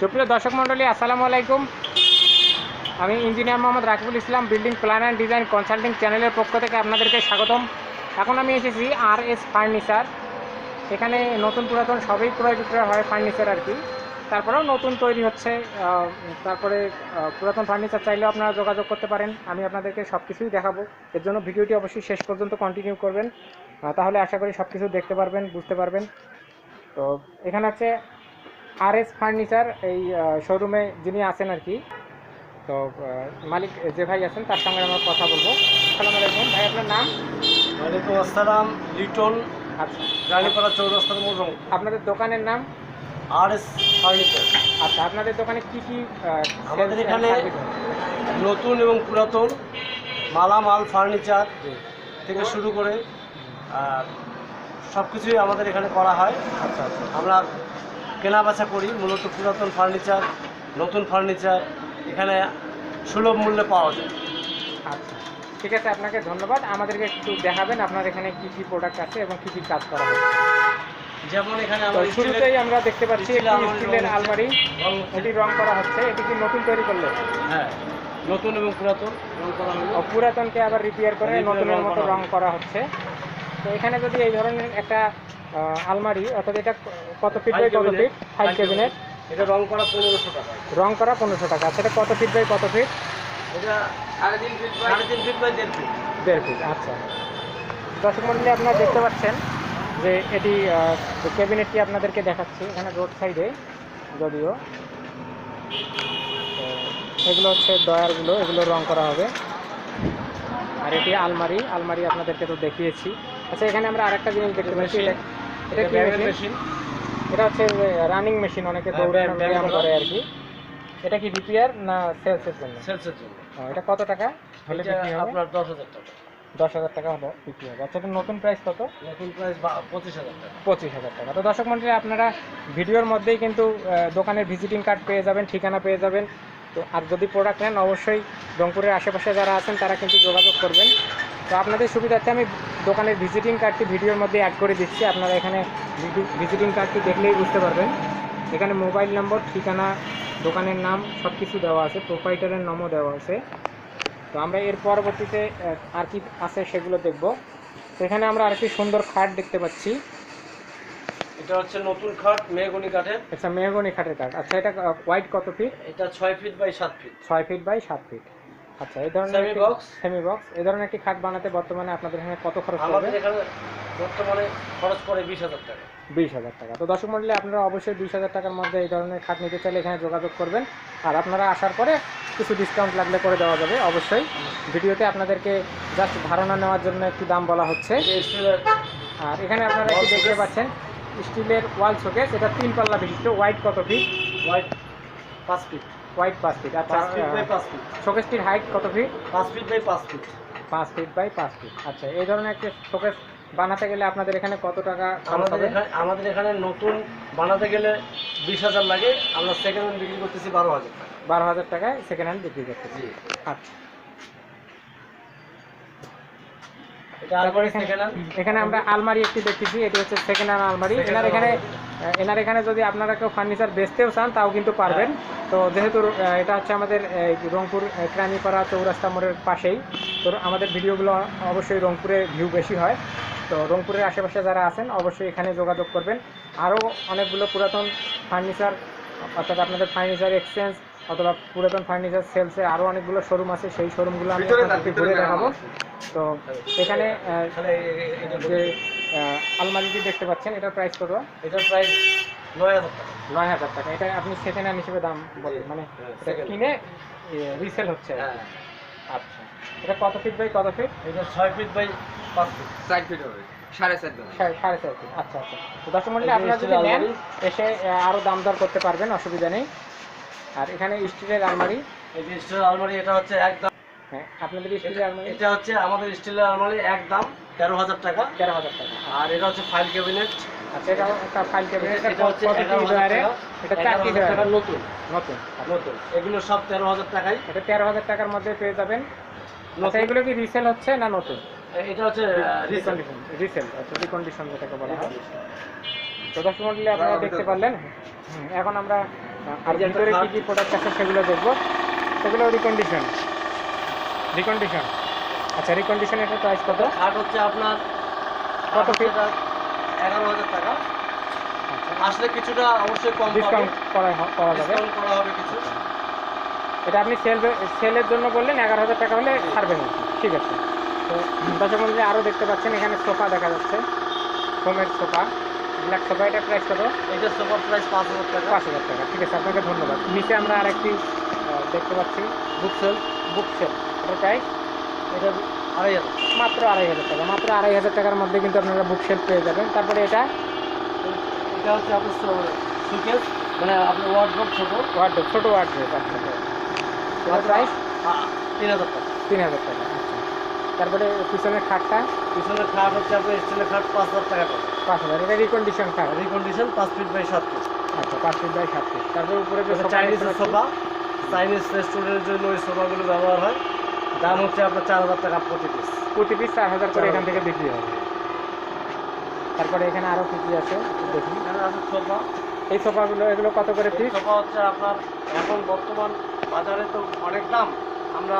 সুপ্রিয় দর্শক মণ্ডলী, আসসালামু আলাইকুম। আমি engineer Mohammad Rakibul Islam, building plan and design consulting চ্যানেলের পক্ষ থেকে আপনাদেরকে স্বাগতম। এখন আমি এসেছি আর এস ফার্নিচার এখানে নতুন পুরাতন সবই ক্রয় বিক্রয় হয় ফার্নিচার আর কি। তারপরেও নতুন তৈরি হচ্ছে তারপরে পুরাতন ফার্নিচার চাইলেও আপনারা যোগাযোগ করতে পারেন। আমি আপনাদেরকে সব কিছুই দেখাবো। এর জন্য ভিডিওটি অবশ্যই শেষ পর্যন্ত কন্টিনিউ করবেন। তাহলে আশা করি সব কিছু দেখতে পারবেন, বুঝতে পারবেন। তো, এখানে হচ্ছে আর এস ফার্নিচার এই শোরুমে যিনি আছেন আর কি তো মালিক যে ভাই আছেন তার সঙ্গে আমরা কথা বলব। সালাম আলাইকুম। ভাই আপনার নাম? ওয়ালাইকুম আসসালাম লিটন আচ্ছা। রানীপাড়া চৌরাস্তার মোড় আপনাদের দোকানের নাম? আর এস ফার্নিচার আচ্ছা আপনাদের দোকানে কি কি আমাদের এখানে- নতুন এবং পুরাতন মালামাল ফার্নিচার থেকে শুরু করে সব কিছুই আমাদের এখানে করা হয়। আচ্ছা আচ্ছা। আমরা কেনা বেচা করি মূলত পুরাতন ফার্নিচার নতুন ফার্নিচার এখানে সুলভ মূল্যে পাওয়া যায়। আচ্ছা ঠিক আছে আপনাকে ধন্যবাদ। আমাদেরকে একটু দেখাবেন আপনার এখানে কি কি প্রোডাক্ট আছে এবং কি কি কাজ করা হয় যেমন এখানে শুরুতেই আমরা দেখতে পাচ্ছি স্টিলের একটি আলমারি স্টিলের রং- আলমারি এটি রং করা হচ্ছে। এটি কি নতুন তৈরি করলে? হ্যাঁ নতুন এবং পুরাতন রং করা হলো। পুরাতনকে আবার রিপেয়ার করে নতুনের মতো রং করা হচ্ছে। তো এখানে যদি এই ধরনের একটা আলমারি অর্থাৎ এটা কত ফিট বাই কত ফিট ফাইভ ক্যাবিনেট এটা রং করা পনেরোশো টাকা। রং করা পনেরোশো টাকা। সেটা কত ফিট বাই কত ফিট এটা সাড়ে তিন ফিট সাড়ে তিন ফিট বাই দেড় ফিট দেড় ফিট আচ্ছা। দর্শক মন্ডলী আপনারা দেখতে পাচ্ছেন যে এটি ক্যাবিনেটটি আপনাদেরকে দেখাচ্ছি এখানে রোড সাইডে যদিও। এগুলো হচ্ছে ডয়ারগুলো এগুলো রং করা হবে। আর এটি আলমারি আলমারি আপনাদেরকে তো দেখিয়েছি। আচ্ছা এখানে আমরা আরেকটা জিনিস দেখতে পাচ্ছি এটা এটা কি মেশিন এটা হচ্ছে রানিং মেশিন অনেকে দৌড়ানো ব্যায়াম- করা। আর কি। এটা কি রিপেয়ার না সেলসের জন্য? সেলসের জন্য। এটা কত টাকা? হলে বিক্রি হবে? আপনার দশ হাজার টাকা। দশ হাজার টাকা হলে বিক্রি হবে। আচ্ছা নতুন প্রাইস কত? নতুন প্রাইস পঁচিশ হাজার টাকা। পঁচিশ হাজার টাকা। তো দর্শক মন্ডলী আপনারা ভিডিওর মধ্যেই কিন্তু দোকানের ভিজিটিং কার্ড পেয়ে যাবেন ঠিকানা পেয়ে যাবেন। তো আর যদি প্রোডাক্ট নেন অবশ্যই রংপুরের আশেপাশে যারা আছেন তারা কিন্তু যোগাযোগ করবেন। তো আপনাদের সুবিধার্থে আমি দোকানের ভিজিটিং কার্ডটি ভিডিওর মধ্যে অ্যাড করে দিচ্ছি। আপনারা এখানে ভিজিটিং কার্ডটি দেখলেই বুঝতে পারবেন। এখানে মোবাইল নম্বর ঠিকানা দোকানের নাম সব কিছু দেওয়া আছে। প্রোপাইটারের নামও দেওয়া আছে। তো আমরা এর পরবর্তীতে আর কি আছে সেগুলো দেখব। সেখানে আমরা আরেকটি সুন্দর খাট দেখতে পাচ্ছি। এটা হচ্ছে নতুন খাট মেহগনি কাঠের। আচ্ছা মেহগনি খাটের কাঠ। আচ্ছা এটা হোয়াইট কত ফিট এটা ছয় ফিট বাই সাত ফিট ছয় ফিট বাই সাত ফিট আচ্ছা এই ধরনের Semi box? সেমি বক্স এই ধরনের একটি খাট বানাতে বর্তমানে আপনাদের এখানে কত খরচ পড়বে? আমাদের এখানে বর্তমানে খরচ পড়ে বিশ হাজার টাকা। বিশ হাজার টাকা। তো দর্শক মন্ডলী আপনারা অবশ্যই বিশ হাজার টাকার মধ্যে এই ধরনের খাট নিতে চাইলে এখানে যোগাযোগ করবেন। আর আপনারা আসার পরে কিছু ডিসকাউন্ট লাগলে করে দেওয়া যাবে অবশ্যই। ভিডিওতে আপনাদেরকে জাস্ট ধারণা নেওয়ার জন্য একটি দাম বলা হচ্ছে। আর এখানে আপনারা একটি দেখতে পাচ্ছেন স্টিলের ওয়াল শোকেস এটা তিন পাল্লা বিশিষ্ট হোয়াইট কত ফিট হোয়াইট পাঁচ ফিট হোয়াইট পাঁচ ফিট আচ্ছা ফিট বাই পাঁচ ফিট শোকেসটির হাইট কত ফিট পাঁচ ফিট বাই পাঁচ ফিট পাঁচ ফিট বাই পাঁচ ফিট আচ্ছা এই ধরনের একটা শোকেস বানাতে গেলে আপনাদের এখানে কত টাকা আমাদের এখানে আমাদের এখানে নতুন বানাতে গেলে বিশ হাজার লাগে আমরা সেকেন্ড হ্যান্ড বিক্রি করতেছি বারো হাজার টাকা। বারো হাজার টাকায় সেকেন্ড হ্যান্ড বিক্রি করতেছি। আচ্ছা। এখানে আমরা আলমারি একটি দেখতেছি এটি হচ্ছে সেকেন্ড হ্যান্ড আলমারি। এখানে এনার এখানে যদি আপনারা কেউ ফার্নিচার বেচতেও চান তাও কিন্তু পারবেন। তো যেহেতু এটা হচ্ছে আমাদের এই রংপুর ক্রানিপাড়া চৌরাস্তা মোড়ের পাশেই। তো আমাদের ভিডিওগুলো অবশ্যই রংপুরে ভিউ বেশি হয়। তো রংপুরের আশেপাশে যারা আছেন অবশ্যই এখানে যোগাযোগ করবেন। আরও অনেকগুলো পুরাতন ফার্নিচার অর্থাৎ আপনাদের ফার্নিচার এক্সচেঞ্জ অথবা পুরাতন ফার্নিচার সেলসে আরও অনেকগুলো শোরুম আছে সেই শোরুমগুলো আমি ঘুরে দেখাবো। তো এখানে যে আলমারিটি দেখতে পাচ্ছেন এটার প্রাইস কত? এটার প্রাইস নয় হাজার টাকা। নয় হাজার টাকা। এটা আপনি সেকেন্ড হ্যান্ড হিসেবে দাম বলেন মানে হ্যাঁ, কিনে রিসেল হচ্ছে। হ্যাঁ। আচ্ছা। এটা কত ফিট বাই কত ফিট এটা ছয় ফিট বাই পাঁচ ফিট চার ফিট হবে সাড়ে চার দাম সাড়ে চার ফিট আচ্ছা আচ্ছা। তো দর্শক মন্ডলী আপনারা যদি নেন এসে দাম দর করতে পারবেন অসুবিধা নেই। আর এখানে স্টিলের আলমারি। এই যে স্টিলের আলমারি এটা হচ্ছে একদম হ্যাঁ আপনাদের স্টিলের আলমারি এটা হচ্ছে আমাদের স্টিলের আলমারি একদম তেরো হাজার টাকা। তেরো হাজার টাকা। আর এটা হচ্ছে ফাইল ক্যাবিনেট আচ্ছা এটা একটা ফাইল ক্যাবিনেট এটা হচ্ছে কত এগারো কি হাজার ডয়ারে টাকা। এটা চারটি টাকা নতুন। নতুন। নতুন। এগুলো সব তেরো হাজার টাকাই এটা তেরো হাজার টাকার মধ্যে পেয়ে যাবেন। আচ্ছা। এগুলো কি রিসেল হচ্ছে না নতুন? এটা হচ্ছে রিসেন্ট রিকন্ডিশন রিসেল আচ্ছা রিকন্ডিশন যেটাকে বলা হয়। তো দর্শক মন্ডলী আপনারা দেখতে পারলেন। এখন আমরা আর ভিতরে কি কি প্রোডাক্ট আছে সেগুলো দেখব। সেগুলো রিকন্ডিশন রিকন্ডিশন আচ্ছা রিকন্ডিশন এটার প্রাইস কত? খাট হচ্ছে আপনার কত feet? এগারো হাজার টাকা। আসলে কিছুটা অবশ্যই কম ডিসকাউন্ট করা করা যাবে। করা হবে কিছু। এটা আপনি সেল সেলের জন্য বললেন এগারো হাজার টাকা হলে ছাড়বেন। ঠিক আছে। তো দর্শক মন্ডলী আরও দেখতে পাচ্ছেন এখানে সোফা দেখা যাচ্ছে। হোমের সোফা। ব্ল্যাক সোফা এটার প্রাইস কত? এইটার সোফার প্রাইস পাঁচ হাজার টাকা। পাঁচ হাজার টাকা। ঠিক আছে আপনাকে ধন্যবাদ। নিচে আমরা আরেকটি দেখতে পাচ্ছি বুক সেল বুক সেল এটার প্রাইস এটা আড়াই হাজার মাত্র আড়াই হাজার টাকা মাত্র আড়াই হাজার টাকার মধ্যে কিন্তু আপনারা বুক সেল পেয়ে যাবেন। তারপরে এটা এটা হচ্ছে আপনার সুকেস মানে আপনার ওয়ার্ড্রপ ছোট। ওয়ার্ড্রোপ ছোটো ওয়ার্ড্রোপ আচ্ছা। এটার প্রাইস আ- তিন হাজার টাকা। তিন হাজার টাকা আচ্ছা। তারপরে পিছনের খাটটা? পিছনের খাট হচ্ছে আপনার স্টিলের খাট পাঁচ হাজার টাকা করে। পাঁচ হাজার এটা রিকন্ডিশন খাট? রিকন্ডিশন পাঁচ ফিট বাই সাত ফিট আচ্ছা পাঁচ ফিট বাই সাত ফিট তারপরে উপরে চাইনিজ সোফা চাইনিজ রেস্টুরেন্টের জন্য ওই সোফাগুলো ব্যবহার হয়। দাম হচ্ছে আপনার চার হাজার টাকা প্রতি পিস প্রতি পিস চার হাজার করে এখান থেকে বিক্রি হবে। তারপরে এখানে আরও কি কি আছে? দেখি এখানে আছে সোফা। এই সোফাগুলো এগুলো কত করে পিস সোফা হচ্ছে আপনার এখন বর্তমান বাজারে তো অনেক দাম। আমরা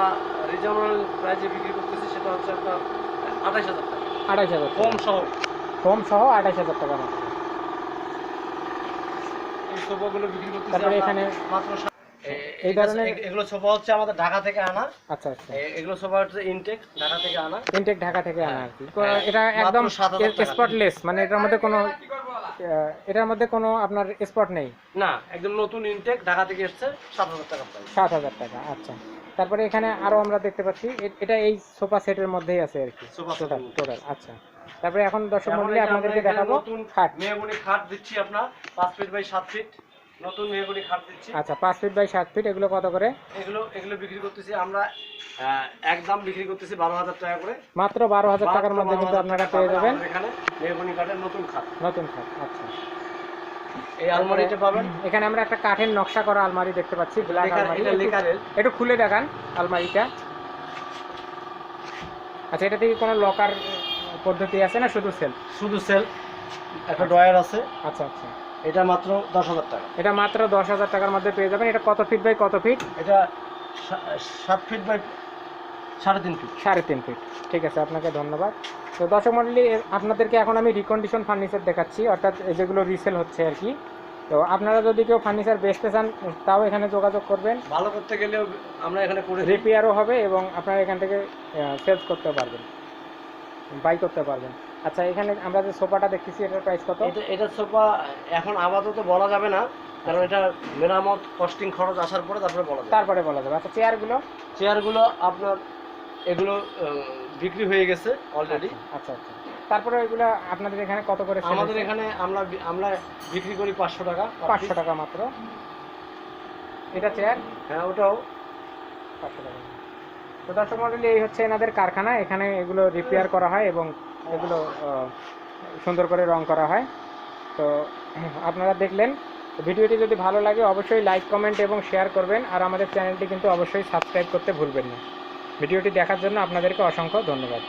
রিজনেবল প্রাইসে বিক্রি করতেছি সেটা হচ্ছে আপনার আঠাশ হাজার টাকা। আড়াইশ হাজার কম সহ। হোম সহ আড়াইশ হাজার টাকা মাত্র। এই সোফাগুলো বিক্রি করতেছি তারপরে এখানে মাত্র এই ধরনের- এগুলো সোফা হচ্ছে আমাদের ঢাকা থেকে আনা। আচ্ছা আচ্ছা। এগুলো সোফা হচ্ছে ইনটেক ঢাকা থেকে আনা। ইনটেক ঢাকা থেকে আনা আর কি। হ্যাঁ, এটা একদম স্পটলেস মানে এটার মধ্যে কোনো এটার মধ্যে কোনো আপনার স্পট নেই? না একদম নতুন ইনটেক ঢাকা থেকে এসছে সাত হাজার টাকা সাত হাজার টাকা আচ্ছা। তারপরে এখানে আরও আমরা দেখতে পাচ্ছি এটা এই সোফা সেটের মধ্যেই আছে আর কি। টোটাল টোটাল আচ্ছা। তারপরে এখন দর্শক মন্ডলী আপনাদেরকে দেখাবো নতুন খাট। মেহগুনি খাট দিচ্ছি আপনার পাঁচ ফিট বাই সাত ফিট নতুন মেহগুনি খাট দিচ্ছি। আচ্ছা পাঁচ ফিট বাই সাত ফিট এগুলো কত করে? এগুলো এগুলো বিক্রি করতেছি আমরা একদম বিক্রি করতেছি বারো হাজার টাকা করে। মাত্র বারো হাজার টাকার মধ্যে কিন্তু আপনারা পেয়ে যাবেন। এখানে মেহগুনি কাঠের নতুন খাট। নতুন খাট আচ্ছা। এই আলমারিটা পাবেন। এখানে আমরা একটা কাঠের নকশা করা আলমারি দেখতে পাচ্ছি ব্ল্যাক আলমারি। একটু খুলে দেখান আলমারিটা। আচ্ছা এটা থেকে কোনো লকার পদ্ধতি আছে না শুধু সেল? শুধু সেল একটা ড্রয়ার আছে। আচ্ছা আচ্ছা। এটা মাত্র দশ হাজার টাকা। এটা মাত্র দশ হাজার টাকার মধ্যে পেয়ে যাবেন। এটা কত ফিট বাই কত ফিট এটা সাত ফিট বাই সাড়ে তিন ফিট সাড়ে তিন ফিট ঠিক আছে আপনাকে ধন্যবাদ। তো দর্শক মন্ডলী আপনাদেরকে এখন আমি রিকন্ডিশন ফার্নিচার দেখাচ্ছি অর্থাৎ যেগুলো রিসেল হচ্ছে আর কি। তো আপনারা যদি কেউ ফার্নিচার বেচতে চান তাও এখানে যোগাযোগ করবেন। ভালো করতে গেলেও আমরা এখানে করে রিপেয়ারও হবে এবং আপনারা এখান থেকে সেলস করতে পারবেন। বাই করতে পারবেন। আচ্ছা এখানে আমরা যে সোফাটা দেখতেছি এটার প্রাইস কত? এটা এটা সোফা এখন আপাতত বলা যাবে না কারণ এটা মেরামত কস্টিং খরচ আসার পরে তারপরে বলা যাবে। তারপরে বলা যাবে। আচ্ছা চেয়ারগুলো চেয়ারগুলো আপনার এগুলো বিক্রি হয়ে গেছে অলরেডি আচ্ছা আচ্ছা তারপরে ওইগুলো আপনাদের এখানে কত করে আমাদের এখানে আমরা আমরা বিক্রি করি পাঁচশো টাকা পাঁচশো। টাকা মাত্র। এটা চেয়ার হ্যাঁ ওটাও। পাঁচশো টাকা। তো দর্শক মন্ডলী, এই হচ্ছে এনাদের কারখানা। এখানে এগুলো রিপেয়ার করা হয় এবং এগুলো সুন্দর করে রং করা হয়। তো আপনারা দেখলেন। ভিডিওটি যদি ভালো লাগে, অবশ্যই লাইক কমেন্ট এবং শেয়ার করবেন। আর আমাদের চ্যানেলটি কিন্তু অবশ্যই সাবস্ক্রাইব করতে ভুলবেন না। ভিডিওটি দেখার জন্য আপনাদেরকে অসংখ্য ধন্যবাদ।